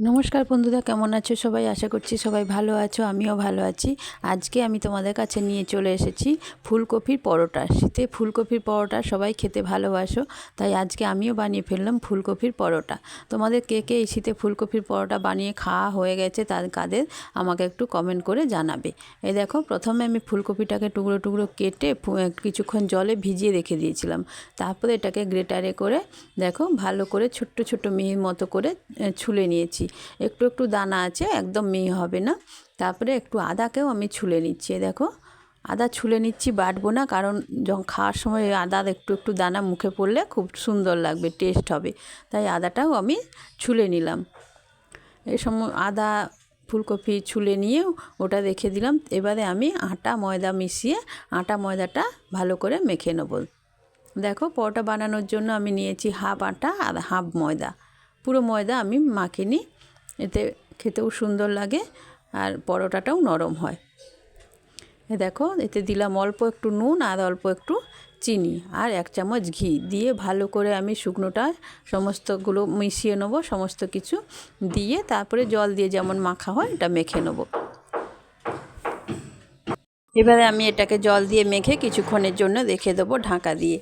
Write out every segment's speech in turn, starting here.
নমস্কার বন্ধুরা, কেমন আছো সবাই? আশা করছি সবাই ভালো আছো, আমিও ভালো আছি। আজকে আমি তোমাদের কাছে নিয়ে চলে এসেছি ফুলকপির পরোটা। শীতে ফুলকপির পরোটা সবাই খেতে ভালোবাসো, তাই আজকে আমিও বানিয়ে ফেললাম ফুলকপির পরোটা। তোমাদের কে কে এই শীতে ফুলকপির পরোটা বানিয়ে খাওয়া হয়ে গেছে তার কাদের আমাকে একটু কমেন্ট করে জানাবে। এই দেখো, প্রথমে আমি ফুলকপিটাকে টুকরো টুকরো কেটে কিছুক্ষণ জলে ভিজিয়ে রেখে দিয়েছিলাম। তারপরে এটাকে গ্রেটারে করে দেখো, ভালো করে ছোট্ট ছোট্ট মিহির মতো করে ছুলে নিয়েছি। একটু একটু দানা আছে, একদম মিহি হবে না। তারপরে একটু আদাকেও আমি ছুলে নিচ্ছি দেখো। আদা ছুলে নিচ্ছি, বাটবো না, কারণ যখন খাওয়ার সময় আদার একটু একটু দানা মুখে পড়লে খুব সুন্দর লাগবে টেস্ট হবে। তাই আদাটাও আমি ছুলে নিলাম। এই সময় আদা, ফুলকপি ছুলে নিয়ে ওটা রেখে দিলাম। এবারে আমি আটা, ময়দা মিশিয়ে আটা, ময়দাটা ভালো করে মেখে নেব। দেখো, পরোটা বানানোর জন্য আমি নিয়েছি হাফ আটা আর হাফ ময়দা। পুরো ময়দা আমি মাখিনি এতে খেতেও সুন্দর লাগে আর পরোটাটাও নরম হয়। দেখো, এতে দিলাম অল্প একটু নুন আর অল্প একটু চিনি আর এক চামচ ঘি। দিয়ে ভালো করে আমি শুকনোটা সমস্তগুলো মিশিয়ে নেব, সমস্ত কিছু দিয়ে তারপরে জল দিয়ে যেমন মাখা হয় এটা মেখে নেব। এবারে আমি এটাকে জল দিয়ে মেখে কিছুক্ষণের জন্য রেখে দেবো ঢাকা দিয়ে।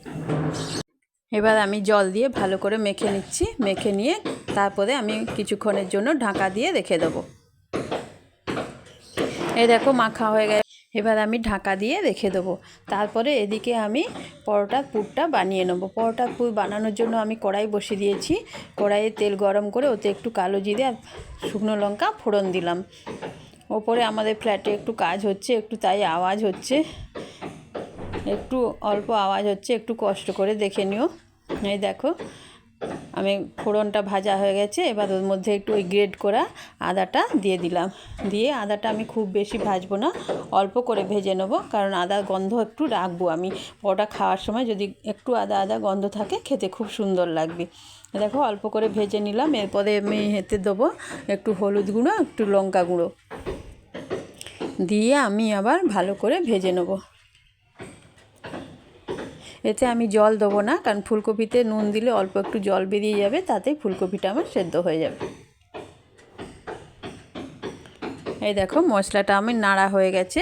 এবার আমি জল দিয়ে ভালো করে মেখে নিচ্ছি। মেখে নিয়ে তারপরে আমি কিছুক্ষণের জন্য ঢাকা দিয়ে রেখে দেবো। এই দেখো, মাখা হয়ে গেছে। এবার আমি ঢাকা দিয়ে রেখে দেবো। তারপরে এদিকে আমি পরোটার পুরটা বানিয়ে নেব। পরোটার পুর বানানোর জন্য আমি কড়াই বসিয়ে দিয়েছি। কড়াইয়ে তেল গরম করে ওতে একটু কালো জিরে আর শুকনো লঙ্কা ফোড়ন দিলাম। ওপরে আমাদের ফ্ল্যাটে একটু কাজ হচ্ছে, একটু তাই আওয়াজ হচ্ছে। একটু অল্প আওয়াজ হচ্ছে, একটু কষ্ট করে দেখে নিও। এই দেখো, আমি ফোড়নটা ভাজা হয়ে গেছে, এবার ওর মধ্যে একটু ওই গ্রেড করা আদাটা দিয়ে দিলাম। দিয়ে আদাটা আমি খুব বেশি ভাজবো না, অল্প করে ভেজে নেব, কারণ আদার গন্ধ একটু রাখব আমি। ওটা খাওয়ার সময় যদি একটু আদা আদা গন্ধ থাকে, খেতে খুব সুন্দর লাগবে। দেখো, অল্প করে ভেজে নিলাম, এরপরে আমি এতে দেবো একটু হলুদ গুঁড়ো, একটু লঙ্কা গুঁড়ো। দিয়ে আমি আবার ভালো করে ভেজে নেব। এতে আমি জল দেবো না, কারণ ফুলকপিতে নুন দিলে অল্প একটু জল বেরিয়ে যাবে, তাতে ফুলকপিটা আমার সেদ্ধ হয়ে যাবে। এই দেখো মশলাটা আমি নাড়া হয়ে গেছে।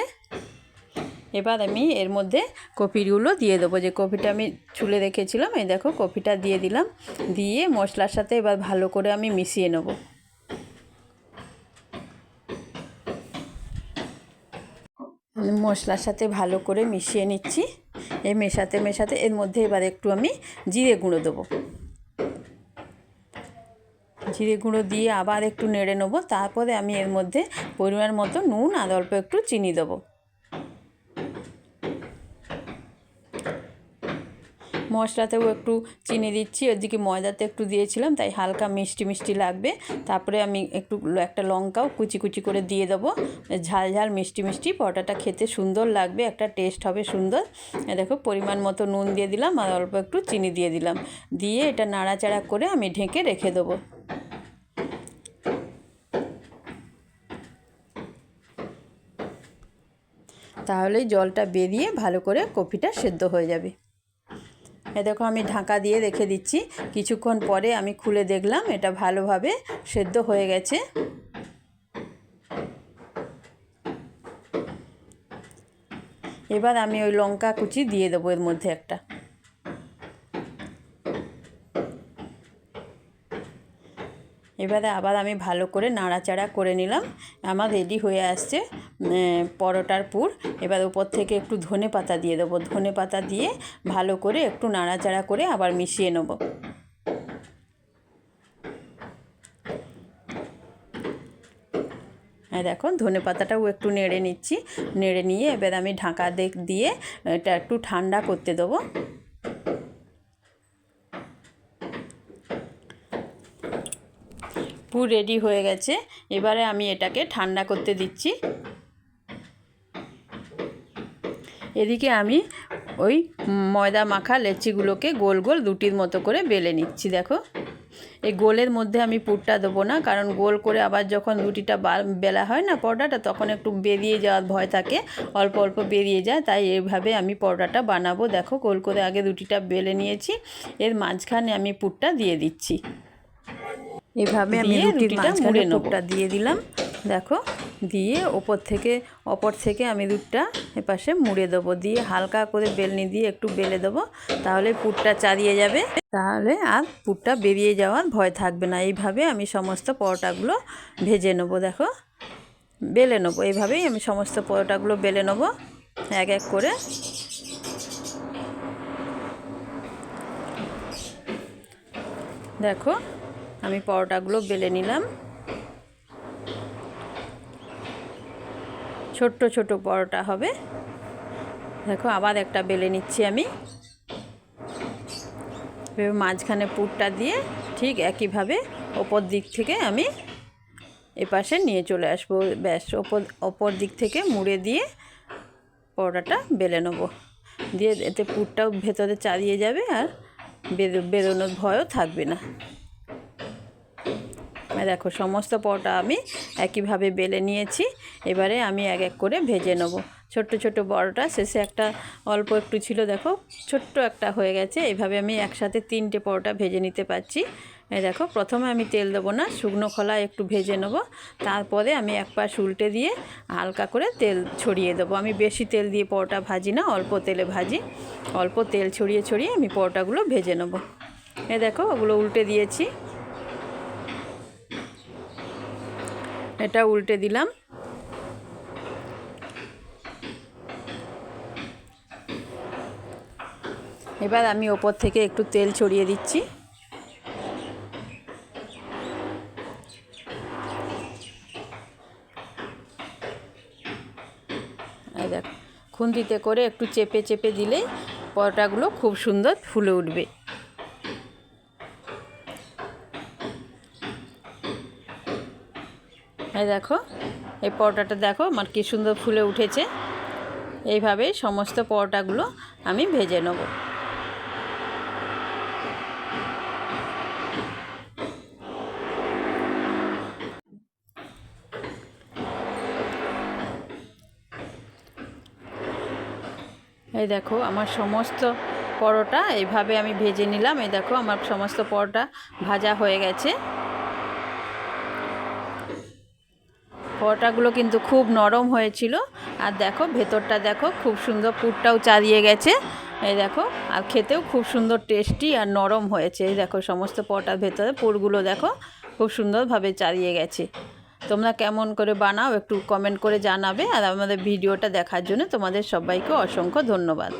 এবার আমি এর মধ্যে কপিগুলো দিয়ে দেবো। যে কপিটা আমি ছুলে রেখেছিলাম, এই দেখো কপিটা দিয়ে দিলাম। দিয়ে মশলার সাথে এবার ভালো করে আমি মিশিয়ে নেব। মশলার সাথে ভালো করে মিশিয়ে নিচ্ছি। এই মেশাতে মেশাতে এর মধ্যে এবার একটু আমি জিরে গুঁড়ো দেবো। জিরে গুঁড়ো দিয়ে আবার একটু নেড়ে নেব, তারপরে আমি এর মধ্যে পরিমাণ মতো নুন আর অল্প একটু চিনি দেবো। মশলাতেও একটু চিনি দিচ্ছি, ওদিকে ময়দাতে একটু দিয়েছিলাম, তাই হালকা মিষ্টি মিষ্টি লাগবে। তারপরে আমি একটু একটা লঙ্কাও কুচি কুচি করে দিয়ে দেবো। ঝাল ঝাল মিষ্টি মিষ্টি, পরোটাটা খেতে সুন্দর লাগবে, একটা টেস্ট হবে সুন্দর। দেখো, পরিমাণ মতো নুন দিয়ে দিলাম আর অল্প একটু চিনি দিয়ে দিলাম। দিয়ে এটা নাড়াচাড়া করে আমি ঢেকে রেখে দেবো। তাহলেই জলটা বেরিয়ে ভালো করে কপিটা সেদ্ধ হয়ে যাবে। এ দেখো আমি ঢাকা দিয়ে রেখে দিচ্ছি। কিছুক্ষণ পরে আমি খুলে দেখলাম এটা ভালোভাবে সেদ্ধ হয়ে গেছে। এবার আমি ওই লঙ্কা কুচি দিয়ে দেবো এর মধ্যে একটা। এবারে আবার আমি ভালো করে নাড়াচাড়া করে নিলাম। আমার রেডি হয়ে আসছে। পরোটার পুর। এবার উপর থেকে একটু ধনে পাতা দিয়ে দেবো। ধনে পাতা দিয়ে ভালো করে একটু নাড়াচাড়া করে আবার মিশিয়ে নেব। হ্যাঁ দেখো ধনে পাতাটাও একটু নেড়ে নিচ্ছি। নেড়ে নিয়ে এবার আমি ঢাকা দেখ দিয়ে এটা একটু ঠান্ডা করতে দেবো। পুর রেডি হয়ে গেছে। এবারে আমি এটাকে ঠান্ডা করতে দিচ্ছি। এদিকে আমি ওই ময়দা মাখা লেচিগুলোকে গোল গোল রুটির মতো করে বেলে নিচ্ছি দেখো। এই গোলের মধ্যে আমি পুরটা দেবো না কারণ গোল করে আবার যখন রুটিটা বেলা হয় না পরোটাটা তখন একটু বেরিয়ে যাওয়ার ভয় থাকে অল্প অল্প বেরিয়ে যায় তাই এইভাবে আমি পরোটাটা বানাবো দেখো গোল করে আগে রুটিটা বেলে নিয়েছি এর মাঝখানে আমি পুরটা দিয়ে দিচ্ছি। এভাবে আমি রুটিটা মুড়ে। পুরটা দিয়ে দিলাম। দেখো, দিয়ে ওপর থেকে, অপর থেকে আমি দুধটা এপাশে মুড়ে দেবো। দিয়ে হালকা করে বেলনি দিয়ে একটু বেলে দেবো, তাহলে পুরটা চারিয়ে যাবে। তাহলে আর পুরটা বেরিয়ে যাওয়ার ভয় থাকবে না। এইভাবে আমি সমস্ত পরোটাগুলো ভেজে নেব, দেখো। বেলে নেব, এইভাবেই আমি সমস্ত পরোটাগুলো বেলে নেব, এক এক করে। দেখো, আমি পরোটাগুলো বেলে নিলাম। ছোট্ট ছোট পরোটা হবে। দেখো, আবার একটা বেলে নিচ্ছি আমি। মাঝখানে পুরটা দিয়ে ঠিক একইভাবে ওপর দিক থেকে আমি এপাশে নিয়ে চলে আসব। ব্যাস, ওপর ওপর দিক থেকে মুড়ে দিয়ে পরোটাটা বেলে নেব। দিয়ে এতে পুরটাও ভেতরে চালিয়ে যাবে আর বেরো, বেরোনোর ভয়ও থাকবে না। দেখো, সমস্ত পরোটা আমি একইভাবে বেলে নিয়েছি। এবারে আমি এক এক করে ভেজে নেব। ছোট্ট ছোট বড়টা, শেষে একটা অল্প একটু ছিল, দেখো, ছোট্ট একটা হয়ে গেছে। এভাবে আমি একসাথে তিনটে পরোটা ভেজে নিতে পারছি। দেখো, প্রথমে আমি তেল দেবো না, শুকনো খোলা একটু ভেজে নেব। তারপরে আমি এক পাশ উল্টে দিয়ে হালকা করে তেল ছড়িয়ে দেবো। আমি বেশি তেল দিয়ে পরোটা ভাজি না, অল্প তেলে ভাজি। অল্প তেল ছড়িয়ে ছড়িয়ে আমি পরোটাগুলো ভেজে নেব। এ দেখো, ওগুলো উল্টে দিয়েছি। এটা উল্টে দিলাম। এবার আমি ওপর থেকে একটু তেল ছড়িয়ে দিচ্ছি। এই দেখ, খুন্তিতে করে একটু চেপে চেপে দিলেই পরোটাগুলো খুব সুন্দর ফুলে উঠবে। এই দেখো, এই পরোটাটা দেখো, আমার কি সুন্দর ফুলে উঠেছে। এইভাবেই সমস্ত পরোটাগুলো আমি ভেজে নেব। এই দেখো আমার সমস্ত পরোটা এইভাবে আমি ভেজে নিলাম। এই দেখো আমার সমস্ত পরোটা ভাজা হয়ে গেছে। পরোটাগুলো কিন্তু খুব নরম হয়েছিল। আর দেখো ভেতরটা দেখো খুব সুন্দর পুরটাও চালিয়ে গেছে। এই দেখো, আর খেতেও খুব সুন্দর টেস্টি আর নরম হয়েছে। এই দেখো সমস্ত পরোটার ভেতরে পুরগুলো দেখো খুব সুন্দরভাবে চালিয়ে গেছে। তোমরা কেমন করে বানাও একটু কমেন্ট করে জানাবে আর আমাদের ভিডিওটা দেখার জন্য তোমাদের সবাইকে অসংখ্য ধন্যবাদ।